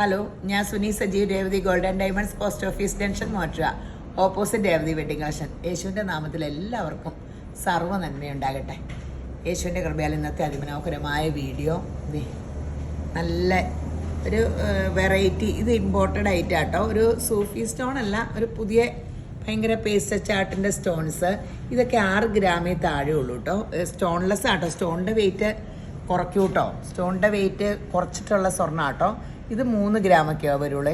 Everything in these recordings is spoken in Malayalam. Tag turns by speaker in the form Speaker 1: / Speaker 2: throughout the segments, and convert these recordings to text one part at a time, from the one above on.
Speaker 1: ഹലോ ഞാൻ Suni Sajeev Revathi golden diamonds post office junction മോറ്റുക opposite Revathi wedding collection യേശുവിന്റെ നാമത്തിൽ എല്ലാവർക്കും സർവ നന്മയുണ്ടാകട്ടെ. യേശുവിന്റെ കൃപയാൽ ഇന്നത്തെ അതിമനോഹരമായ വീഡിയോ നല്ല ഒരു വെറൈറ്റി ഇത് ഇമ്പോർട്ടഡ് ആയിട്ട് കേട്ടോ ഒരു സൂഫി സ്റ്റോൺ അല്ല ഒരു പുതിയ ഭയങ്കര പേസ്റ്റ് ചാട്ടിന്റെ സ്റ്റോൺസ്. ഇതൊക്കെ ആറ് ഗ്രാമേ താഴെ ഉള്ളൂ കേട്ടോ സ്റ്റോൺലെസ് ആട്ടോ. സ്റ്റോണിന്റെ വെയിറ്റ് കുറയ്ക്കൂട്ടോ. സ്റ്റോണിന്റെ വെയിറ്റ് കുറച്ചിട്ടുള്ള സ്വർണം കേട്ടോ ഇത് മൂന്ന് ഗ്രാമൊക്കെയോ വരുള്ളൂ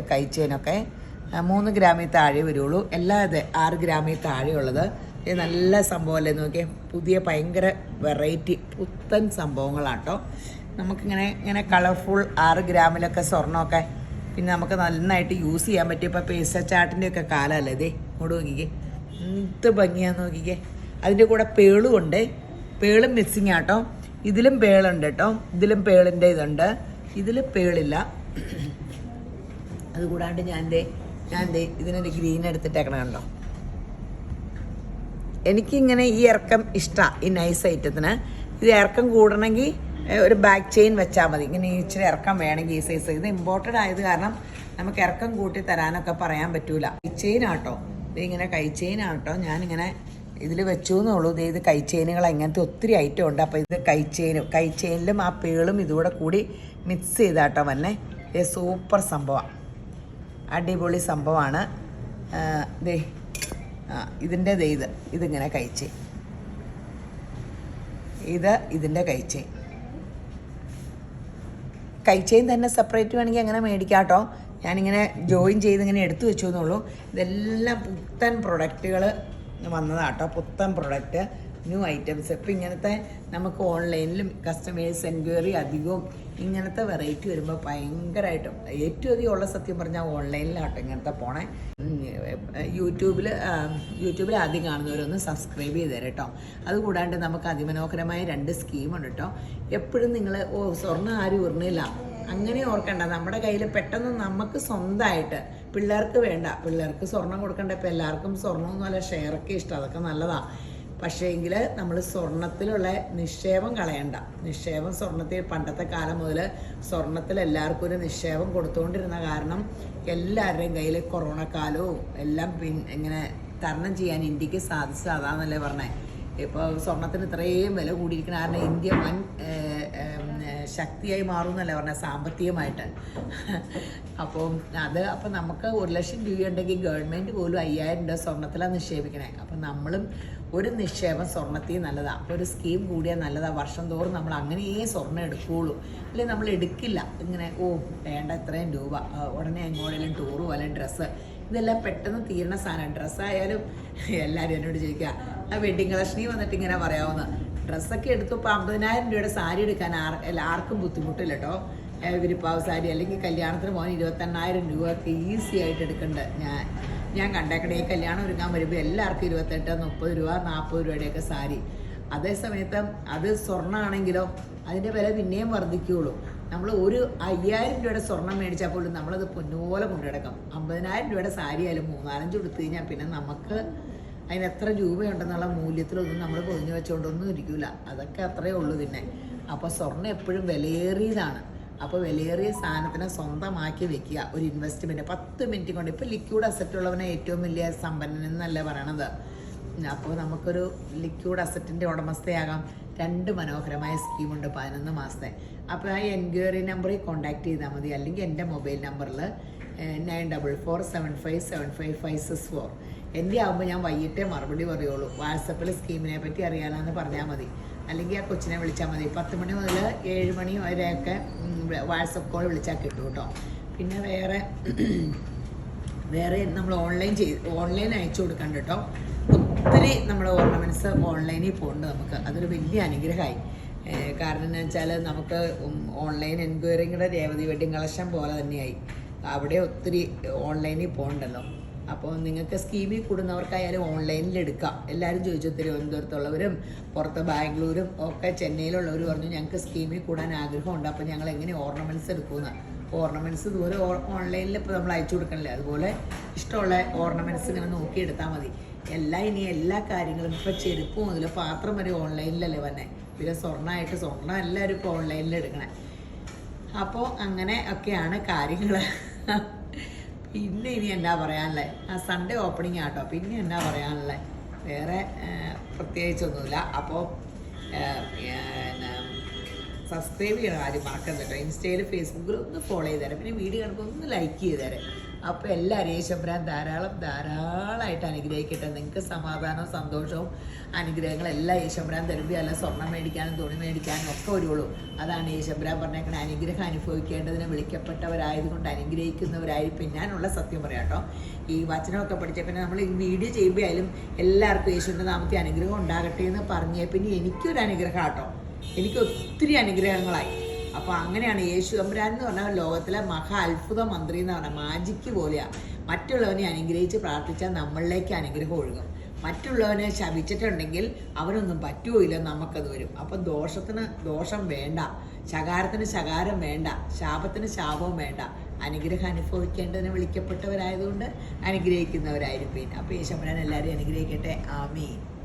Speaker 1: ആ, മൂന്ന് ഗ്രാമിൽ താഴെ വരുള്ളൂ. എല്ലാ ഇത് ആറ് ഗ്രാമിൽ താഴെയുള്ളത്. ഇത് നല്ല സംഭവമല്ലേ നോക്കിയാൽ പുതിയ ഭയങ്കര വെറൈറ്റി പുത്തൻ സംഭവങ്ങളാട്ടോ നമുക്കിങ്ങനെ ഇങ്ങനെ കളർഫുൾ ആറ് ഗ്രാമിലൊക്കെ സ്വർണമൊക്കെ പിന്നെ നമുക്ക് നന്നായിട്ട് യൂസ് ചെയ്യാൻ പറ്റും ഇപ്പോൾ പേസ ചാട്ടിന്റെയൊക്കെ കാലമല്ലേ ഇതേ? ഇങ്ങോട്ട് നോക്കിക്കേ. എന്ത് ഭംഗിയാന്ന് നോക്കിക്കേ. അതിന്റെ കൂടെ പേളും ഉണ്ട് പേളും മിസ്സിങ് ആട്ടോ ഇതിലും പേളുണ്ട് കേട്ടോ. ഇതിലും പേളിന്റെ ഇതുണ്ട്. ഇതിൽ പേളില്ല. അതുകൂടാണ്ട് ഞാൻ ദേ ഞാൻ ദേ ഇതിനൊരു ഗ്രീൻ എടുത്തിട്ടേക്കണം കണ്ടോ എനിക്കിങ്ങനെ ഈ ഇറക്കം ഇഷ്ടമാണ് ഈ നൈസ് ഐറ്റത്തിന് ഇത് ഇറക്കം കൂടണമെങ്കിൽ ഒരു ബാക്ക് ചെയിൻ വെച്ചാൽ മതി. ഇങ്ങനെ ഇച്ചിരി ഇറക്കം വേണമെങ്കിൽ ഈ സൈസ് ഇത് ഇമ്പോർട്ടഡ് ആയത് കാരണം നമുക്ക് ഇറക്കം കൂട്ടി തരാനൊക്കെ പറയാൻ പറ്റൂല. ചെയിൻ ആട്ടോ. ഇങ്ങനെ കൈ ചെയിൻ ആട്ടോ. ഞാനിങ്ങനെ ഇതിൽ വെച്ചു എന്നുള്ളൂ ഇത് കൈ ചെയിനുകൾ അങ്ങനത്തെ ഒത്തിരി ഐറ്റം ഉണ്ട്. അപ്പോൾ ഇത് കൈ ചെയിനും കൈ ചെയിനിലും ആ പേളും ഇതുകൂടെ കൂടി മിക്സ് ചെയ്താട്ടോ വന്നെ. സൂപ്പർ സംഭവമാണ് അടിപൊളി സംഭവമാണ്. ദേ ഇതിന്റെ ദേ ഇത് ഇതിങ്ങനെ കഴിച്ച്. ഇത് ഇതിന്റെ കഴിച്ച്. കഴിച്ചയും തന്നെ സെപ്പറേറ്റ് വേണമെങ്കിൽ അങ്ങനെ മേടിക്കാം കേട്ടോ. ഞാനിങ്ങനെ ജോയിൻ ചെയ്ത് ഇങ്ങനെ എടുത്തു വെച്ചു എന്നുള്ളൂ ഇതെല്ലാം പുത്തൻ പ്രൊഡക്റ്റുകൾ വന്നതാട്ടോ പുത്തൻ പ്രൊഡക്റ്റ് ന്യൂ ഐറ്റംസ് ഇപ്പം ഇങ്ങനത്തെ നമുക്ക് ഓൺലൈനിലും കസ്റ്റമേഴ്സ് എൻക്വയറി അധികവും ഇങ്ങനത്തെ വെറൈറ്റി വരുമ്പോൾ ഭയങ്കരമായിട്ടും ഏറ്റവും അധികം ഉള്ള സത്യം പറഞ്ഞാൽ ഓൺലൈനിലാട്ടോ ഇങ്ങനത്തെ പോണേ. യൂട്യൂബിൽ യൂട്യൂബിൽ ആദ്യം കാണുന്നവരൊന്ന് സബ്സ്ക്രൈബ് ചെയ്ത് തരാം കേട്ടോ അതുകൂടാണ്ട് നമുക്ക് അതിമനോഹരമായ രണ്ട് സ്കീമുണ്ട് കേട്ടോ എപ്പോഴും നിങ്ങൾ ഓ സ്വർണം ആരും ഉറിഞ്ഞില്ല അങ്ങനെ ഓർക്കണ്ട. നമ്മുടെ കയ്യിൽ പെട്ടെന്ന് നമുക്ക് സ്വന്തമായിട്ട് പിള്ളേർക്ക് വേണ്ട. പിള്ളേർക്ക് സ്വർണം കൊടുക്കണ്ട. ഇപ്പം എല്ലാവർക്കും സ്വർണമൊന്നുമല്ല ഷെയറൊക്കെ ഇഷ്ടം. അതൊക്കെ നല്ലതാണ് പക്ഷേ എങ്കിൽ നമ്മൾ സ്വർണത്തിലുള്ള നിക്ഷേപം കളയണ്ട. നിക്ഷേപം സ്വർണത്തിൽ പണ്ടത്തെ കാലം മുതൽ സ്വർണത്തിൽ എല്ലാവർക്കും ഒരു നിക്ഷേപം കൊടുത്തുകൊണ്ടിരുന്ന കാരണം എല്ലാവരുടെയും കയ്യിൽ കൊറോണ കാലവും എല്ലാം പിൻ ഇങ്ങനെ തരണം ചെയ്യാൻ ഇന്ത്യയ്ക്ക് സാധിച്ചതാന്നല്ലേ പറഞ്ഞത് പറഞ്ഞേ. ഇപ്പോൾ സ്വർണത്തിന് ഇത്രയും വില കൂടിയിരിക്കുന്ന കാരണം ഇന്ത്യ വൻ ശക്തിയായി മാറുന്നല്ലേ പറഞ്ഞത് സാമ്പത്തികമായിട്ട്. അപ്പം അത് അപ്പം നമുക്ക് ഒരു ലക്ഷം രൂപ ഉണ്ടെങ്കിൽ ഗവൺമെന്റ് പോലും അയ്യായിരം രൂപ സ്വർണത്തിലാണ് നിക്ഷേപിക്കണേ. അപ്പം നമ്മളും ഒരു നിക്ഷേപം സ്വർണത്തിൽ നല്ലതാണ് അപ്പോൾ ഒരു സ്കീം കൂടിയാൽ നല്ലതാണ് വർഷം തോറും നമ്മൾ അങ്ങനെയേ സ്വർണം എടുക്കുകയുള്ളൂ. അല്ലെങ്കിൽ നമ്മൾ എടുക്കില്ല. ഇങ്ങനെ ഓ വേണ്ട ഇത്രയും രൂപ. ഉടനെ എങ്ങോട്ടെങ്കിലും ടൂറ് പോലെ ഡ്രസ്സ് ഇതെല്ലാം പെട്ടെന്ന് തീരണ സാധനം. ഡ്രസ്സായാലും എല്ലാവരും എന്നോട് ചോദിക്കുക ആ വെഡിങ് കളക്ഷനിൽ വന്നിട്ട് ഇങ്ങനെ പറയാവുന്ന? ഡ്രസ്സൊക്കെ എടുത്തു ഇപ്പോൾ അമ്പതിനായിരം രൂപയുടെ സാരി എടുക്കാൻ ആർ എല്ലാവർക്കും ബുദ്ധിമുട്ടില്ല കേട്ടോ വിരിപ്പാവ് സാരി അല്ലെങ്കിൽ കല്യാണത്തിന് പോകാൻ ഇരുപത്തെണ്ണായിരം രൂപയൊക്കെ ഈസി ആയിട്ട് എടുക്കേണ്ട. ഞാൻ ഞാൻ കണ്ടേക്കണേ ഈ കല്യാണം ഒരുങ്ങാൻ വരുമ്പോൾ എല്ലാവർക്കും ഇരുപത്തെട്ട് മുപ്പത് രൂപ നാൽപ്പത് രൂപയുടെയൊക്കെ സാരി. അതേ സമയത്ത് അത് സ്വർണമാണെങ്കിലോ അതിന്റെ വില പിന്നെയും വർദ്ധിക്കുകയുള്ളൂ നമ്മൾ ഒരു അയ്യായിരം രൂപയുടെ സ്വർണം മേടിച്ചാൽ പോലും നമ്മളത് പൊന്നുപോലെ കൊണ്ടുനടക്കും. അമ്പതിനായിരം രൂപയുടെ സാരി ആയാലും മൂന്നാലഞ്ച് കൊടുത്തു കഴിഞ്ഞാൽ പിന്നെ നമുക്ക് അതിന് എത്ര രൂപയുണ്ടെന്നുള്ള മൂല്യത്തിലൊന്നും നമ്മൾ പൊതിഞ്ഞു വെച്ചുകൊണ്ടൊന്നും ഇരിക്കില്ല അതൊക്കെ അത്രയേ ഉള്ളൂ പിന്നെ. അപ്പോൾ സ്വർണം എപ്പോഴും വിലയേറിയതാണ്. അപ്പോൾ വിലയേറിയ സാധനത്തിനെ സ്വന്തമാക്കി വെക്കുക. ഒരു ഇൻവെസ്റ്റ്മെന്റ് പത്ത് മിനിറ്റ് കൊണ്ട്. ഇപ്പോൾ ലിക്വിഡ് അസറ്റ് ഉള്ളവനെ ഏറ്റവും വലിയ സമ്പന്നൻ എന്നല്ലേ പറയണത്. അപ്പോൾ നമുക്കൊരു ലിക്വിഡ് അസറ്റിന്റെ ഉടമസ്ഥയാകാം. രണ്ട് മനോഹരമായ സ്കീമുണ്ട് പതിനൊന്ന് മാസത്തെ. അപ്പോൾ ആ എൻക്വയറി നമ്പറിൽ കോൺടാക്ട് ചെയ്താൽ മതി. അല്ലെങ്കിൽ എന്റെ മൊബൈൽ നമ്പറിൽ nine double four seven five seven five five six four എന്റെ ആകുമ്പോൾ ഞാൻ വൈകിട്ടേ മറുപടി പറയുള്ളൂ. വാട്സപ്പിൽ സ്കീമിനെ പറ്റി അറിയാനാന്ന് പറഞ്ഞാൽ മതി. അല്ലെങ്കിൽ ആ കൊച്ചിനെ വിളിച്ചാൽ മതി. പത്ത് മണി മുതൽ ഏഴ് മണി വരെയൊക്കെ വാട്സപ്പ് കോൾ വിളിച്ചാൽ കിട്ടും കേട്ടോ പിന്നെ വേറെ വേറെ നമ്മൾ ഓൺലൈൻ ചെയ്ത് ഓൺലൈൻ അയച്ചു കൊടുക്കണ്ട കേട്ടോ ഒത്തിരി നമ്മുടെ ഓർണമെന്റ്സ് ഓൺലൈനിൽ പോകുന്നുണ്ട് നമുക്ക്. അതൊരു വലിയ അനുഗ്രഹമായി. കാരണം എന്ന് വെച്ചാൽ നമുക്ക് ഓൺലൈൻ എൻക്വയറിയുടെ രേവതി വെഡിങ് കളക്ഷൻ പോലെ തന്നെയായി. അവിടെ ഒത്തിരി ഓൺലൈനിൽ പോകണ്ടല്ലോ അപ്പോൾ നിങ്ങൾക്ക് സ്കീമിൽ കൂടുന്നവർക്കായാലും ഓൺലൈനിൽ എടുക്കാം. എല്ലാവരും ചോദിച്ചു തിരുവനന്തപുരത്തുള്ളവരും പുറത്ത് ബാംഗ്ലൂരും ഒക്കെ ചെന്നൈയിലുള്ളവർ പറഞ്ഞു ഞങ്ങൾക്ക് സ്കീമിൽ കൂടാൻ ആഗ്രഹമുണ്ട്. അപ്പോൾ ഞങ്ങൾ എങ്ങനെ ഓർണമെന്റ്സ് എടുക്കുമെന്ന്. ഓർണമെന്റ്സ് ഇതുപോലെ ഓൺലൈനിൽ ഇപ്പോൾ നമ്മൾ അയച്ചു കൊടുക്കണില്ലേ? അതുപോലെ ഇഷ്ടമുള്ള ഓർണമെന്റ്സ് ഇങ്ങനെ നോക്കിയെടുത്താൽ മതി. എല്ലാ ഇനി എല്ലാ കാര്യങ്ങളും ഇപ്പം ചെരുപ്പ് മുതൽ പാത്രം വരെ ഓൺലൈനിലല്ലേ വന്നെ? പിന്നെ സ്വർണമായിട്ട് സ്വർണം എല്ലാവരും ഇപ്പോൾ ഓൺലൈനിൽ എടുക്കണേ. അപ്പോൾ അങ്ങനെ ഒക്കെയാണ് കാര്യങ്ങൾ പിന്നെ ഇനി എന്നാ പറയാനുള്ളത് ആ സൺഡേ ഓപ്പണിംഗ് ആട്ടോ. പിന്നെ എന്നാ പറയാനുള്ളത് വേറെ പ്രത്യേകിച്ചൊന്നുമില്ല. അപ്പോൾ സബ്സ്ക്രൈബ് ചെയ്യണ കാര്യം മറക്കുന്നുണ്ടോ കേട്ടോ. ഇൻസ്റ്റയിൽ ഫേസ്ബുക്കിൽ ഒന്ന് ഫോളോ ചെയ്ത് തരാം. പിന്നെ വീഡിയോ കാണുമ്പോൾ ഒന്ന് ലൈക്ക് ചെയ്ത് തരാം. അപ്പോൾ എല്ലാവരും യേശബ്രാൻ ധാരാളം ധാരാളമായിട്ട് അനുഗ്രഹിക്കട്ടെ. നിങ്ങൾക്ക് സമാധാനവും സന്തോഷവും അനുഗ്രഹങ്ങളെല്ലാം യേശബ്രാൻ തരുമ്പോൾ അല്ല സ്വർണം മേടിക്കാനും തുണി മേടിക്കാനും ഒക്കെ വരുള്ളൂ. അതാണ് യേശബ്രാൻ പറഞ്ഞേക്കണ അനുഗ്രഹം അനുഭവിക്കേണ്ടതിന് വിളിക്കപ്പെട്ടവരായതുകൊണ്ട് അനുഗ്രഹിക്കുന്നവരായിരിക്കും ഞാനുള്ള സത്യം പറയാം കേട്ടോ. ഈ വചനമൊക്കെ പഠിച്ച പിന്നെ നമ്മൾ ഈ വീഡിയോ ചെയ്യുമ്പോൾ എല്ലാവർക്കും യേശുവിന്റെ നാമത്തെ അനുഗ്രഹം ഉണ്ടാകട്ടെ എന്ന് പറഞ്ഞേ പിന്നെ എനിക്കൊരു അനുഗ്രഹം കേട്ടോ എനിക്ക് ഒത്തിരി അനുഗ്രഹങ്ങളായി. അപ്പോൾ അങ്ങനെയാണ് യേശു അമ്പരാൻ എന്ന് പറഞ്ഞാൽ ലോകത്തിലെ മഹാ അത്ഭുത മന്ത്രി എന്ന് പറഞ്ഞാൽ മാജിക്ക് പോലെയാണ് മറ്റുള്ളവനെ അനുഗ്രഹിച്ച് പ്രാർത്ഥിച്ചാൽ നമ്മളിലേക്ക് അനുഗ്രഹം ഒഴുകും. മറ്റുള്ളവനെ ശപിച്ചിട്ടുണ്ടെങ്കിൽ അവനൊന്നും പറ്റുകയില്ല നമുക്കത് വരും. അപ്പം ദോഷത്തിന് ദോഷം വേണ്ട. ശകാരത്തിന് ശകാരം വേണ്ട. ശാപത്തിന് ശാപവും വേണ്ട. അനുഗ്രഹം അനുഭവിക്കേണ്ടതിന് വിളിക്കപ്പെട്ടവരായതുകൊണ്ട് അനുഗ്രഹിക്കുന്നവരായിരിക്കും. അപ്പോൾ ശമ്പരാൻ എല്ലാവരെയും അനുഗ്രഹിക്കട്ടെ. ആമീൻ.